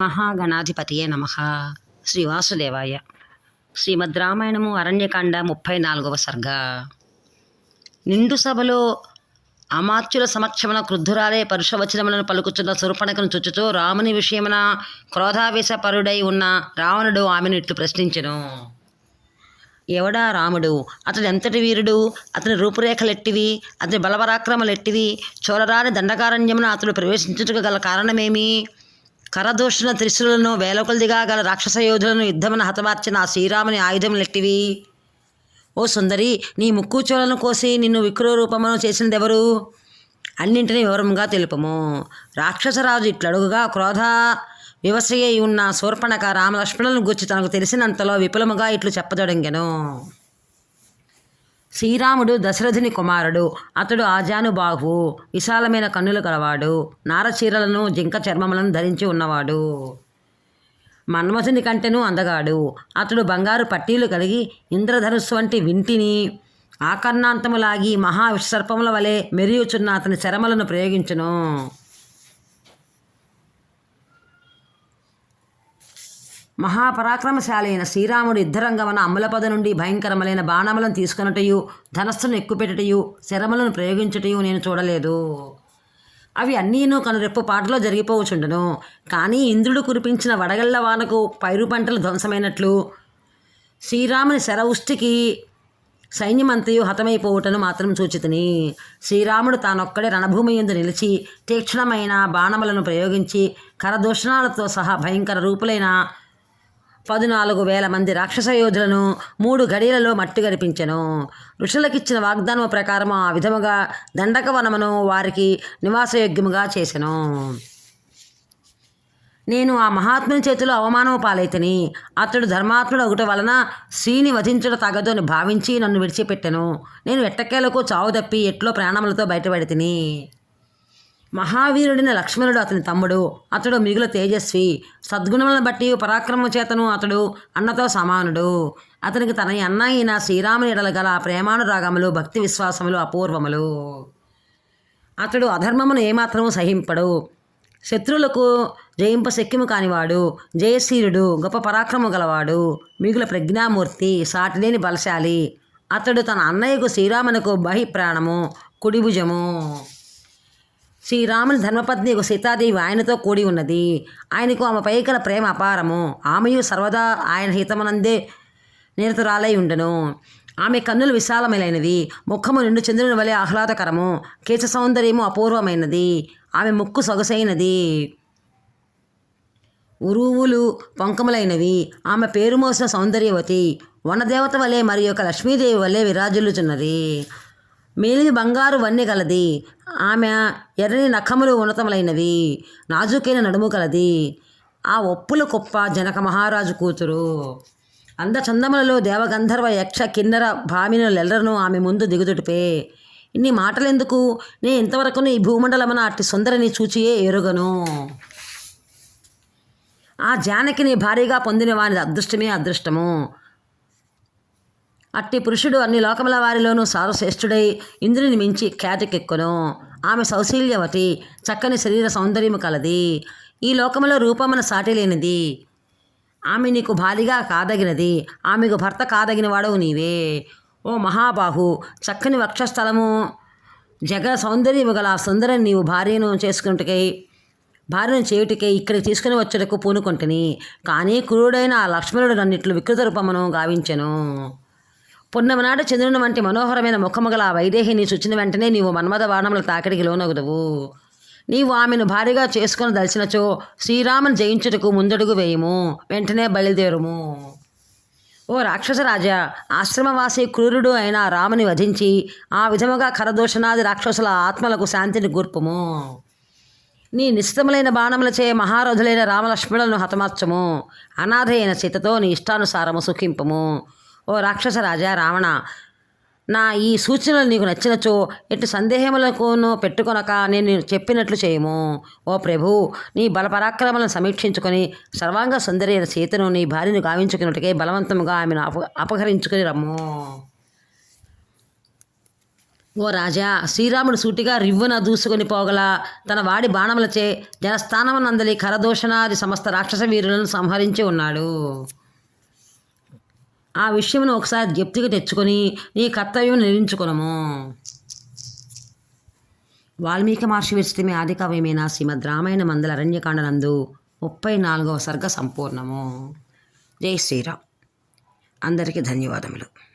మహాగణాధిపతియే నమ. శ్రీవాసుదేవాయ శ్రీమద్ రామాయణము అరణ్యకాండ ముప్పై నాలుగవ సర్గ. నిండు సభలో అమాత్యుల సమక్షమున క్రుద్ధురాలే పరుషవచనములను పలుకుచున్న సురపణకను చుచ్చుతూ రాముని విషయమున క్రోధావేశపరుడై ఉన్న రావణుడు ఆమెను ఇట్లు ప్రశ్నించెను. ఎవడా రాముడు? అతడు ఎంతటి వీరుడు? అతని రూపురేఖలెట్టివి? అతని బలపరాక్రమలెట్టివి? చోరరాని దండకారణ్యమున అతడు ప్రవేశించుటకు గల కారణమేమి? కరదూషణ త్రిశులను వేలకొలదిగా గల రాక్షస యోధులను యుద్ధమున హతమార్చిన ఆ శ్రీరాముని ఆయుధములెట్టివి ఓ సుందరి నీ ముక్కు చోలను కోసి నిన్ను విక్రో రూపమును చేసినదెవరు? అన్నింటినీ వివరంగా తెలుపము. రాక్షసరాజు ఇట్లడుగుగా క్రోధ వివసయ్యి ఉన్న శూర్పణక రామలక్ష్మణులను గుర్చి తనకు తెలిసినంతలో విపులముగా ఇట్లు చెప్పదొడంగెను. శ్రీరాముడు దశరథుని కుమారుడు. అతడు ఆజానుబాహు విశాలమైన కన్నులు గలవాడు. నారచీరలను జింక చర్మములను ధరించి ఉన్నవాడు. మన్మథుని కంటెను అందగాడు. అతడు బంగారు పట్టీలు కలిగి ఇంద్రధనుస్సు వంటి వింటిని ఆకర్ణాంతములాగి మహా వలె మెరియుచున్న అతని శరమలను ప్రయోగించును. మహాపరాక్రమశాలి అయిన శ్రీరాముడు యుద్ధరంగమన అమలపద నుండి భయంకరములైన బాణములను తీసుకొనుటయు ధనస్సును ఎక్కుపెట్టుటయు శరములను ప్రయోగించుటయు నేను చూడలేదు. అవి అన్నీను కనురెప్పు పాటలో జరిగిపోవచుండును. కానీ ఇంద్రుడు కురిపించిన వడగళ్ళ వానకు పైరు పంటలు ధ్వంసమైనట్లు శ్రీరాముని శరవుష్టికి సైన్యమంతయు హతమైపోవుటను మాత్రం సూచితిని. శ్రీరాముడు తానొక్కడే రణభూమి ఎందు నిలిచి తీక్షణమైన బాణములను ప్రయోగించి కరదూషణాలతో సహా భయంకర రూపులైన పదునాలుగు వేల మంది రాక్షస యోధులను మూడు గడియలలో మట్టి గడిపించెను. ఋషులకిచ్చిన వాగ్దానము ప్రకారం ఆ విధముగా దండకవనమును వారికి నివాసయోగ్యముగా చేసెను. నేను ఆ మహాత్ముని చేతిలో అవమానము పాలైతని. అతడు ధర్మాత్ముడు ఒకటి వలన శ్రీని వధించుట తగదు అని భావించి నన్ను విడిచిపెట్టెను. నేను ఎట్టకేలకు చావు తప్పి ఎట్లో ప్రాణములతో బయటపడి తిని మహావీరుడైన లక్ష్మణుడు అతని తమ్ముడు. అతడు మిగుల తేజస్వి. సద్గుణములను బట్టి పరాక్రమ చేతను అతడు అన్నతో సమానుడు. అతనికి తన అన్న అయిన శ్రీరాముని ఎడల గల ప్రేమానురాగములు భక్తి విశ్వాసములు అపూర్వములు. అతడు అధర్మమును ఏమాత్రము సహింపడు. శత్రువులకు జయింప శక్యము కానివాడు జయశీరుడు గొప్ప పరాక్రమము గలవాడు మిగుల ప్రజ్ఞామూర్తి సాటిలేని బలశాలి. అతడు తన అన్నయ్యకు శ్రీరామునకు బహిప్రాణము కుడిభుజము. శ్రీరాముని ధర్మపత్ని ఒక సీతాదేవి ఆయనతో కూడి ఉన్నది. ఆయనకు ఆమె పై గల ప్రేమ అపారము. ఆమెయు సర్వదా ఆయన హితమనందే నిరతురాలై ఉండను. ఆమె కన్నులు విశాలమైనవి. ముఖము నిండు చంద్రుని వలె ఆహ్లాదకరము. కేశ సౌందర్యము అపూర్వమైనది. ఆమె ముక్కు సొగసైనది. ఉరువులు పొంకములైనవి. ఆమె పేరు మోసిన సౌందర్యవతి. వనదేవత వలె మరి యొక్క లక్ష్మీదేవి వలె విరాజుల్లుచున్నది. మేలిది బంగారు వన్నె గలది. ఆమె ఎర్రని నఖములు ఉన్నతములైనవి. నాజుకైన నడుము కలది. ఆ ఒప్పుల కుప్ప జనక మహారాజు కూతురు. అందచందములలో దేవగంధర్వ యక్ష కిన్నర భామినులెల్లరను ఆమె ముందు దిగుదుటిపే. ఇన్ని మాటలెందుకు? నేను ఇంతవరకు ఈ భూమండలమున అట్టి సుందరిని చూచియే ఎరుగను. ఆ జానకిని భారీగా పొందిన వాని అదృష్టమే అదృష్టము. అట్టి పురుషుడు అన్ని లోకముల వారిలోనూ సారశ్రేష్ఠుడై ఇంద్రుని మించి ఖ్యాతికెక్కును. ఆమె సౌశీల్యవతి చక్కని శరీర సౌందర్యము కలది. ఈ లోకములో రూపమున సాటి లేనిది. ఆమె నీకు భారీగా కాదగినది. ఆమెకు భర్త కాదగినవాడవు నీవే. ఓ మహాబాహు చక్కని వక్షస్థలము జగ సౌందర్యము గల ఆ సుందరిని నీవు భార్యను చేసుకున్నట్టుకై భార్యను చేయుటికై ఇక్కడికి తీసుకుని వచ్చుటకు పూనుకొంటిని. కానీ క్రూరుడైన ఆ లక్ష్మణుడు నన్నిట్లు వికృత రూపమును గావించెను. పున్నమనాడు చంద్రుని వంటి మనోహరమైన ముఖము గల ఆ వైదేహిని చూచిన వెంటనే నీవు మన్మథ బాణముల తాకిడికి లోనగుదవు. నీవు ఆమెను భారీగా చేసుకుని దలిచినచో శ్రీరామును జయించుటకు ముందడుగు వేయము వెంటనే బయలుదేరుము. ఓ రాక్షసరాజా ఆశ్రమవాసి క్రూరుడు అయిన రాముని వధించి ఆ విధముగా కరదూషణాది రాక్షసుల ఆత్మలకు శాంతిని గూర్పుము నీ నిశ్చితములైన బాణములచే మహారథులైన రామలక్ష్మణులను హతమార్చము. అనాథ అయిన సీతతో నీ ఇష్టానుసారము సుఖింపము. ఓ రాక్షస రాజా రావణ నా ఈ సూచనలు నీకు నచ్చినచో ఎటు సందేహములకును పెట్టుకొనక నేను చెప్పినట్లు చేయము. ఓ ప్రభు నీ బలపరాక్రమలను సమీక్షించుకొని సర్వాంగ సుందరి అయిన సీతను నీ భార్యను గావించుకున్నట్టుకే బలవంతముగా ఆమెను అప అపహరించుకుని రమ్ము. ఓ రాజా శ్రీరాముడు సూటిగా రివ్వున దూసుకొని పోగల తన వాడి బాణములచే జనస్థానమునందలి కరదోషణాది సమస్త రాక్షస వీరులను సంహరించి ఉన్నాడు. ఆ విషయమును ఒకసారి జ్ఞప్తికి తెచ్చుకొని నీ కర్తవ్యం నిర్మించుకునము వాల్మీకి మహర్షి విరచితమే ఆది కావ్యమైన శ్రీమద్ రామాయణ మందల అరణ్యకాండనందు ముప్పై నాలుగవ సర్గ సంపూర్ణము. జై శ్రీరామ్. అందరికీ ధన్యవాదములు.